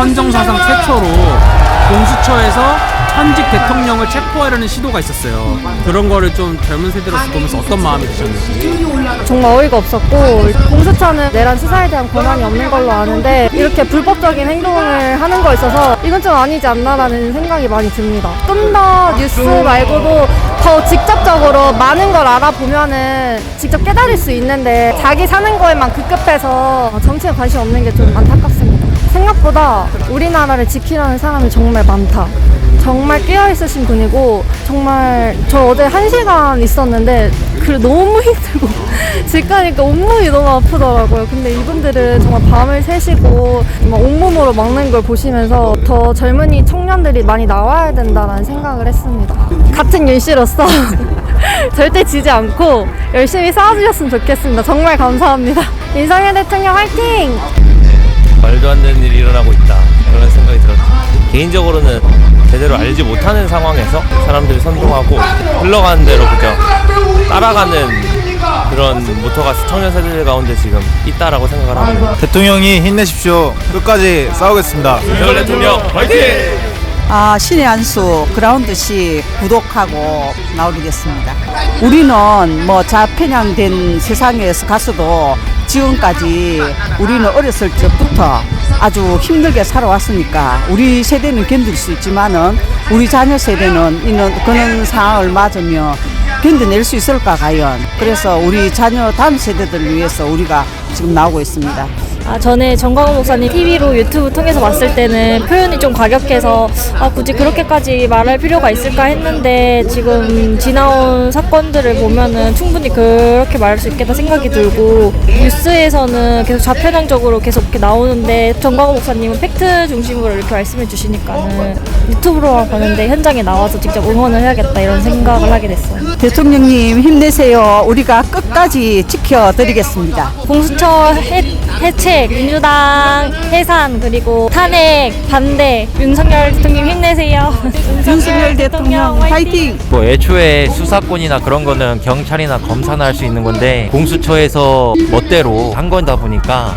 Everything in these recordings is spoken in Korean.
헌정사상 최초로 공수처에서 현직 대통령을 체포하려는 시도가 있었어요. 그런 거를 좀 젊은 세대로서 보면서 어떤 마음이 드셨는지. 정말 어이가 없었고 공수처는 내란 수사에 대한 권한이 없는 걸로 아는데 이렇게 불법적인 행동을 하는 거 있어서 이건 좀 아니지 않나라는 생각이 많이 듭니다. 좀 더 뉴스 말고도 더 직접적으로 많은 걸 알아보면은 직접 깨달을 수 있는데 자기 사는 거에만 급급해서 정치에 관심 없는 게 좀 안타깝습니다. 생각보다 우리나라를 지키려는 사람이 정말 많다. 정말 깨어있으신 분이고 정말 저 어제 한 시간 있었는데 그 너무 힘들고 집 가니까 온몸이 너무 아프더라고요. 근데 이분들은 정말 밤을 새시고 온몸으로 막는 걸 보시면서 더 젊은이 청년들이 많이 나와야 된다라는 생각을 했습니다. 같은 윤씨로서 절대 지지 않고 열심히 싸워주셨으면 좋겠습니다. 정말 감사합니다. 윤석열 대통령 화이팅! 말도 안 되는 일이 일어나고 있다 그런 생각이 들었죠 개인적으로는 제대로 알지 못하는 상황에서 사람들이 선동하고 흘러가는 대로 그저 따라가는 그런 모토가 청년 세대들 가운데 지금 있다라고 생각을 합니다 대통령이 힘내십시오. 끝까지 싸우겠습니다. 윤석열 대통령 화이팅! 아, 신의 안수 그라운드 씨 구독하고 나오겠습니다. 우리는 뭐 자편향된 세상에서 가서도 지금까지 우리는 어렸을 적부터 아주 힘들게 살아왔으니까 우리 세대는 견딜 수 있지만은 우리 자녀 세대는 이는 그런 상황을 맞으며 견뎌낼 수 있을까 과연 그래서 우리 자녀 다음 세대들을 위해서 우리가 지금 나오고 있습니다. 아, 전에 정광훈 목사님 TV로 유튜브 통해서 봤을 때는 표현이 좀 과격해서 아, 굳이 그렇게까지 말할 필요가 있을까 했는데 지금 지나온 사건들을 보면은 충분히 그렇게 말할 수 있겠다 생각이 들고 뉴스에서는 계속 좌편향적으로 계속 이렇게 나오는데 정광훈 목사님은 팩트 중심으로 이렇게 말씀해 주시니까는 유튜브로만 보는데 현장에 나와서 직접 응원을 해야겠다 이런 생각을 하게 됐어요. 대통령님 힘내세요. 우리가 끝까지 지켜드리겠습니다. 공수처 해, 해체, 민주당 해산, 그리고 탄핵, 반대, 윤석열 대통령 힘내세요. 윤석열 대통령 화이팅! 뭐 애초에 수사권이나 그런 거는 경찰이나 검사나 할 수 있는 건데 공수처에서 멋대로 한 거다 보니까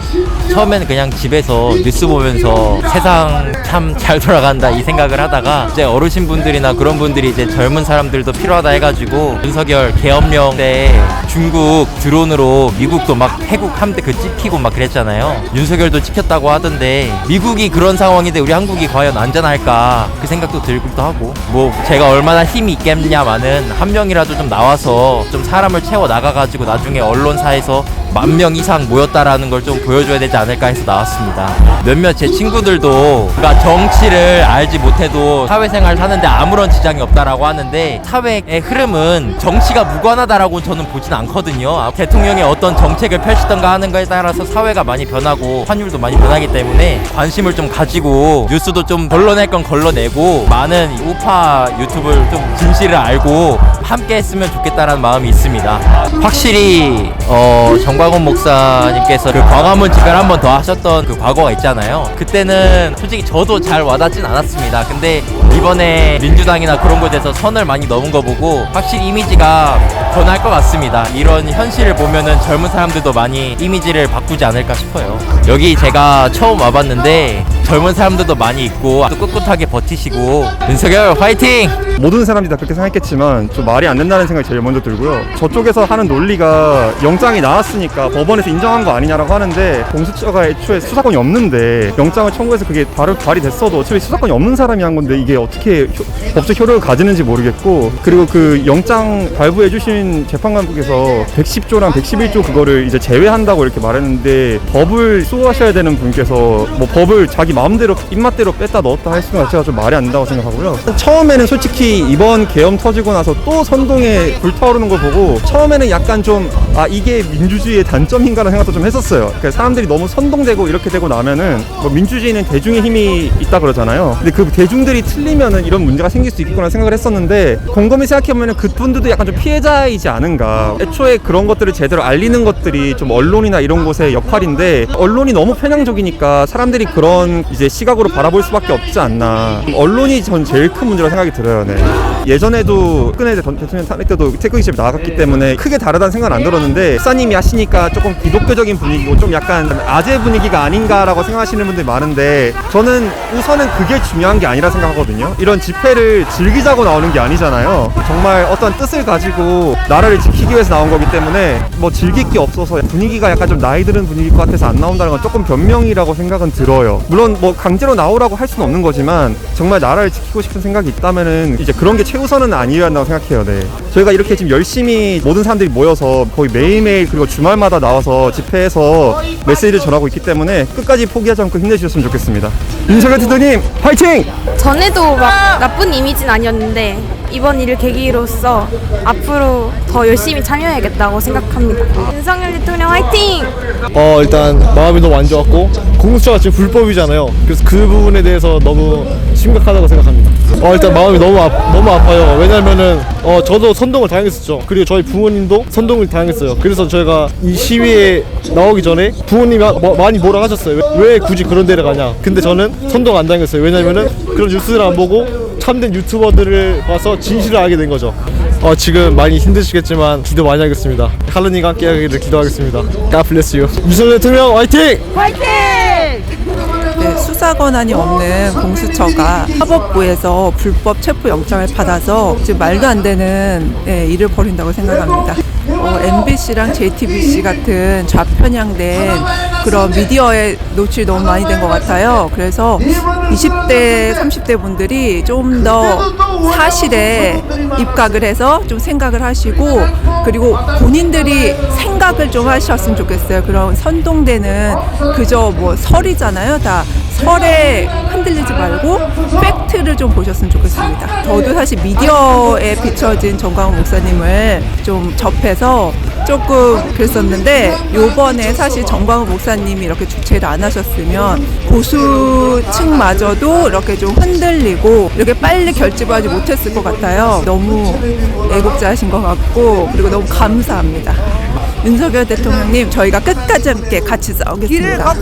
처음에는 그냥 집에서 뉴스 보면서 세상 참 잘 돌아간다 이 생각을 하다가 이제 어르신 분들이나 그런 분들이 이제 젊은 사람들도 필요하다 해가지고 윤석열 계엄령 때 중국 드론으로 미국도 막 해국 함대 그 찍히고 막 그랬잖아요. 윤석열도 찍혔다고 하던데 미국이 그런 상황인데 우리 한국이 과연 안전할까 그 생각도 들기도 하고. 뭐 제가 얼마나 힘이 있겠냐마는 한 명이라도 좀 나와서 좀 사람을 채워 나가가지고 나중에 언론사에서 만 명 이상 모였다라는 걸 좀 보여줘야 되지 않을까 해서 나왔습니다. 몇몇 제 친구들도 그러니까 정치를 알지 못해도 사회생활 사는데 아무런 지장이 없다라고 하는데 사회의 흐름은 정치가 무관하다라고 저는 보진 않거든요. 아, 대통령이 어떤 정책을 펼치던가 하는 거에 따라서 사회가 많이 변하고 환율도 많이 변하기 때문에 관심을 좀 가지고 뉴스도 좀 걸러낼 건 걸러내고 많은 이 우파 유튜브를 좀 진실을 알고 함께 했으면 좋겠다라는 마음이 있습니다. 확실히 어, 정광훈 목사님께서 그 광화문 집회를 한 번 더 하셨던 그 과거가 있잖아요. 그때는 솔직히 저도 잘 와닿진 않았습니다. 근데 이번에 민주당이나 그런 곳에서 선을 많이 넘은 거 보고 확실히 이미지가 변할 것 같습니다. 이런 현실을 보면은 젊은 사람들도 많이 이미지를 바꾸지 않을까 싶어요. 여기 제가 처음 와봤는데 젊은 사람들도 많이 있고 또 꿋꿋하게 버티시고 윤석열 화이팅! 모든 사람들이 다 그렇게 생각했지만 좀 말이 안 된다는 생각이 제일 먼저 들고요. 저쪽에서 하는 논리가 영장이 나왔으니까 법원에서 인정한 거 아니냐라고 하는데 공수처가 애초에 수사권이 없는데 영장을 청구해서 그게 바로 발의됐어도 어차피 수사권이 없는 사람이 한 건데 이게 어떻게 효- 법적 효력을 가지는지 모르겠고 그리고 그 영장 발부해 주신 재판관께서 110조랑 111조 그거를 이제 제외한다고 이렇게 말했는데 법을 수호하셔야 되는 분께서 뭐 법을 자기 마음대로 입맛대로 뺐다 넣었다 하시는 것 자체가 좀 말이 안 된다고 생각하고요. 처음에는 솔직히 이번 계엄 터지고 나서 또 선동에 불타오르는 걸 보고 처음에는 약간 좀 아 이게 민주주의의 단점인가라는 생각도 좀 했었어요. 그러니까 사람들이 너무 선동되고 이렇게 되고 나면은 뭐 민주주의는 대중의 힘이 있다 그러잖아요. 근데 그 대중들이 틀리면은 이런 문제가 생길 수 있겠구나 생각을 했었는데 곰곰이 생각해보면은 그분들도 약간 좀 피해자의 미디어이지 않은가. 애초에 그런 것들을 제대로 알리는 것들이 좀 언론이나 이런 곳의 역할인데 언론이 너무 편향적이니까 사람들이 그런 이제 시각으로 바라볼 수밖에 없지 않나. 언론이 전 제일 큰 문제라고 생각이 들어요. 네. 예전에도 전 대통령 탄핵 때도 태극 기집에 나갔기 때문에 크게 다르다는 생각은 안 들었는데 사님이 하시니까 조금 기독교적인 분위기고 좀 약간 아재 분위기가 아닌가라고 생각하시는 분들이 많은데 저는 우선은 그게 중요한 게 아니라 생각하거든요. 이런 집회를 즐기자고 나오는 게 아니잖아요. 정말 어떤 뜻을 가지고 나라를 지키기 위해서 나온 거기 때문에 뭐 즐길 게 없어서 분위기가 약간 좀 나이 드는 분위기일 것 같아서 안 나온다는 건 조금 변명이라고 생각은 들어요. 물론 뭐 강제로 나오라고 할 수는 없는 거지만 정말 나라를 지키고 싶은 생각이 있다면은 이제 그런 게 최우선은 아니어야 한다고 생각해요. 네. 저희가 이렇게 지금 열심히 모든 사람들이 모여서 거의 매일매일 그리고 주말마다 나와서 집회에서 메시지를 전하고 있기 때문에 끝까지 포기하지 않고 힘내주셨으면 좋겠습니다. 대통령 화이팅! 전에도 막 나쁜 이미지는 아니었는데 이번 일을 계기로서 앞으로 더 열심히 참여해야겠다고 생각합니다. 윤석열 대통령 화이팅! 어 일단 마음이 너무 안 좋았고 공수처가 지금 불법이잖아요. 그래서 그 부분에 대해서 너무 심각하다고 생각합니다. 어 일단 마음이 너무 아, 너무 아파요. 왜냐면은 어 저도 선동을 당했었죠. 그리고 저희 부모님도 선동을 당했어요. 그래서 저희가 이 시위에 나오기 전에 부모님이 하- 뭐- 많이 뭐라 하셨어요. 왜, 왜 굳이 그런 데를 가냐? 근데 저는 선동 안 당했어요. 왜냐면은 그런 뉴스를 안 보고 참된 유튜버들을 봐서 진실을 알게 된 거죠. 어, 지금 많이 힘드시겠지만 기도 많이 하겠습니다. 할로니가 함께 하기를 기도하겠습니다. God bless you. 윤석열 대통령 화이팅! 네, 수사 권한이 없는 공수처가 사법부에서 불법 체포 영장을 받아서 지금 말도 안 되는 네, 일을 벌인다고 생각합니다. 어, MBC랑 JTBC 같은 좌편향된 그런 미디어에 노출이 너무 많이 된 것 같아요. 그래서 20대, 30대 분들이 좀 더 사실에 입각을 해서 좀 생각을 하시고 그리고 본인들이 생각을 좀 하셨으면 좋겠어요. 그런 선동되는 그저 뭐 설이잖아요. 다 설에 흔들리지 말고 팩트를 좀 보셨으면 좋겠습니다. 저도 사실 미디어에 비춰진 정광훈 목사님을 좀 접해서 조금 그랬었는데 요번에 사실 정광훈 목사님이 이렇게 주최를 안 하셨으면 보수층마저도 이렇게 좀 흔들리고 이렇게 빨리 결집하지 못했을 것 같아요. 너무 애국자이신 것 같고 그리고 너무 감사합니다. 윤석열 대통령님 저희가 끝까지 함께 같이 싸우겠습니다.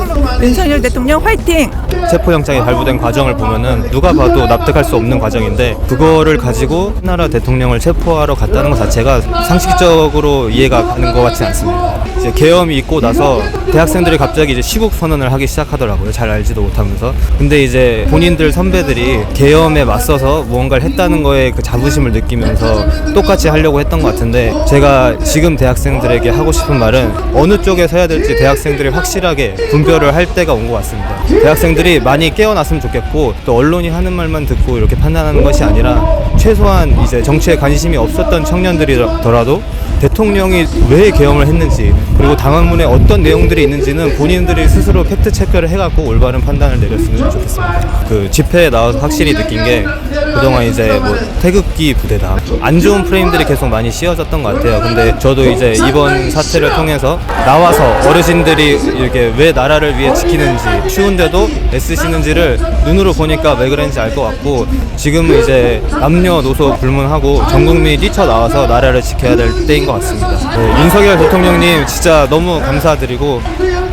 윤석열 대통령 화이팅! 체포영장이 발부된 과정을 보면은 누가 봐도 납득할 수 없는 과정인데 그거를 가지고 나라 대통령을 체포하러 갔다는 것 자체가 상식적으로 이해가 가는 것 같지 않습니다. 이제 계엄이 있고 나서 대학생들이 갑자기 이제 시국 선언을 하기 시작하더라고요. 잘 알지도 못하면서. 근데 이제 본인들 선배들이 계엄에 맞서서 무언가를 했다는 거에 그 자부심을 느끼면서 똑같이 하려고 했던 것 같은데 제가 지금 대학생들에게 하고 싶은 말은 어느 쪽에 서야 될지 대학생들이 확실하게 분별을 할 때가 온 것 같습니다. 대학생들이 많이 깨어났으면 좋겠고 또 언론이 하는 말만 듣고 이렇게 판단하는 것이 아니라 최소한 이제 정치에 관심이 없었던 청년들이더라도 대통령이 왜 계엄을 했는지 그리고 당헌문에 어떤 내용들이 있는지는 본인들이 스스로 팩트 체크를 해갖고 올바른 판단을 내렸으면 좋겠습니다. 그 집회에 나와서 확실히 느낀 게 그동안 이제 뭐 태극기 부대다 안 좋은 프레임들이 계속 많이 씌워졌던 것 같아요. 근데 저도 이제 이번 사태를 통해서 나와서 어르신들이 이렇게 왜 나라를 위해 지키는지 추운데도 애쓰시는지를 눈으로 보니까 왜 그런지 알 것 같고 지금은 이제 남녀노소 불문하고 전 국민이 뛰쳐 나와서 나라를 지켜야 될 때인 것 같습니다. 네, 윤석열 대통령님 진짜 너무 감사드리고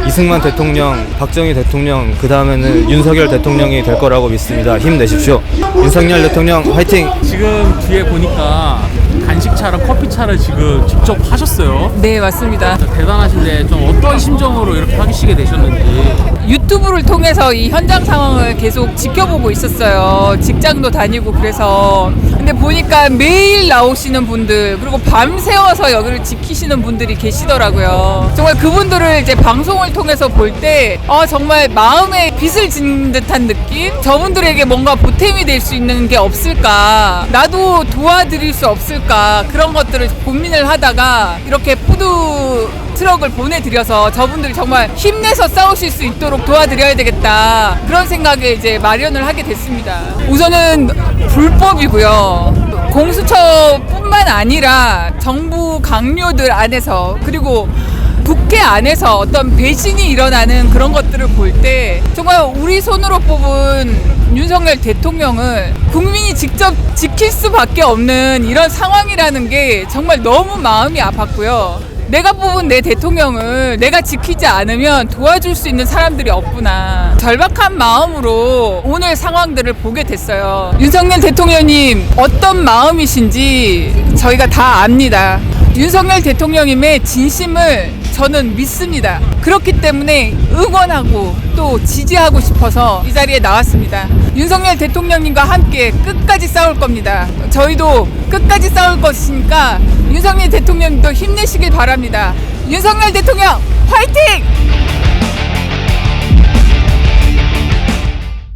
이승만 대통령, 박정희 대통령, 그 다음에는 윤석열 대통령이 될 거라고 믿습니다. 힘내십시오. 윤석열 대통령 화이팅! 지금 뒤에 보니까 간식차랑 커피차를 지금 직접 하셨어요. 네, 맞습니다. 대단하신데 좀 어떤 심정으로 이렇게 하시게 되셨는지. 유튜브를 통해서 이 현장 상황을 계속 지켜보고 있었어요. 직장도 다니고 그래서. 근데 보니까 매일 나오시는 분들, 그리고 밤새워서 여기를 지키시는 분들이 계시더라고요. 정말 그분들을 이제 방송을 통해서 볼 때, 아, 정말 마음에 빚을 짓는 듯한 느낌? 저분들에게 뭔가 보탬이 될 수 있는 게 없을까? 나도 도와드릴 수 없을까? 그런 것들을 고민을 하다가 이렇게 푸드 트럭을 보내드려서 저분들이 정말 힘내서 싸우실 수 있도록 도와드려야 되겠다 그런 생각에 이제 마련을 하게 됐습니다. 우선은 불법이고요. 공수처뿐만 아니라 정부 강요들 안에서 그리고 국회 안에서 어떤 배신이 일어나는 그런 것들을 볼 때 정말 우리 손으로 뽑은 윤석열 대통령을 국민이 직접 지킬 수밖에 없는 이런 상황이라는 게 정말 너무 마음이 아팠고요. 내가 뽑은 내 대통령을 내가 지키지 않으면 도와줄 수 있는 사람들이 없구나. 절박한 마음으로 오늘 상황들을 보게 됐어요. 윤석열 대통령님 어떤 마음이신지 저희가 다 압니다. 윤석열 대통령님의 진심을 저는 믿습니다. 그렇기 때문에 응원하고 또 지지하고 싶어서 이 자리에 나왔습니다. 윤석열 대통령님과 함께 끝까지 싸울 겁니다. 저희도 끝까지 싸울 것이니까 윤석열 대통령님도 힘내시길 바랍니다. 윤석열 대통령 화이팅!